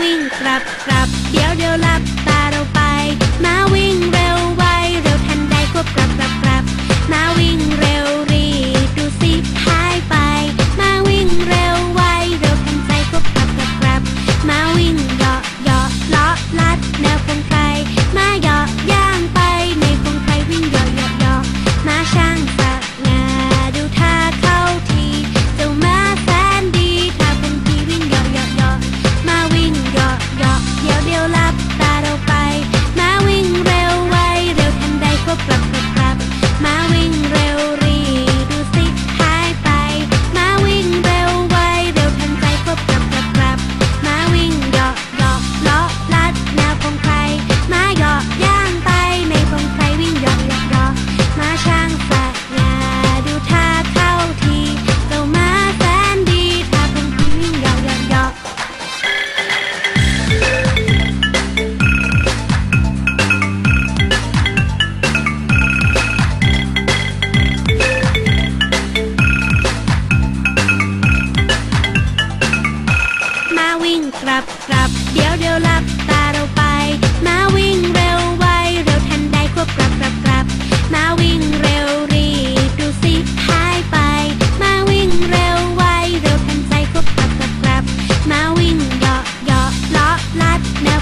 วิ่งกลับกลับเดี๋ยวเดี๋ยวลับตาเราไป มาวิ่งเร็ว top life never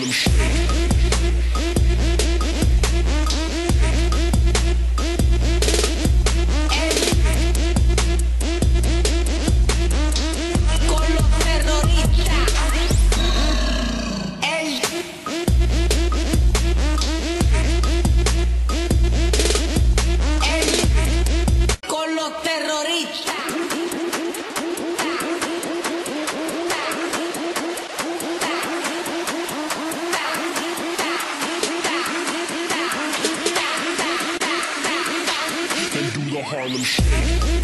them. a Harlem shake.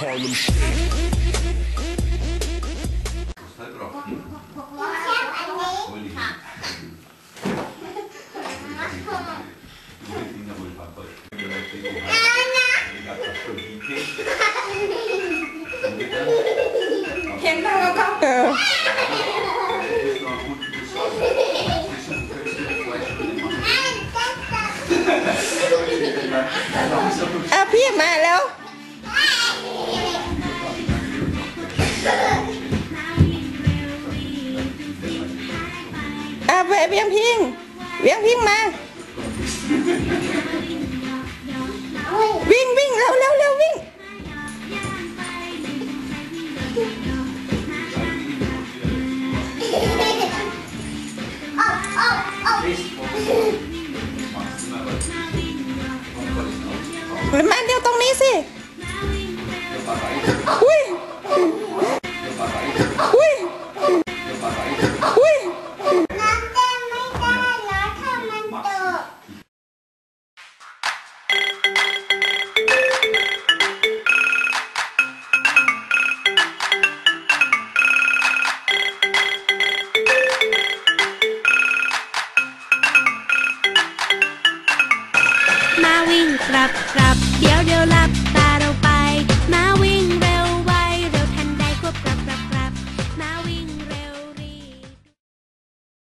Harlem Shake. เห็นเราก็เออเอาพี่มาแล้วเออเวียงพิง เวียงพิงมา วิ่งวิ่งเร็วเร็วเร็ววิ่ง เฮ้ยแม่เดียวตรงนี้สิ วิ่งกลับกลับเดี๋ยวเดี๋ยวหลับตา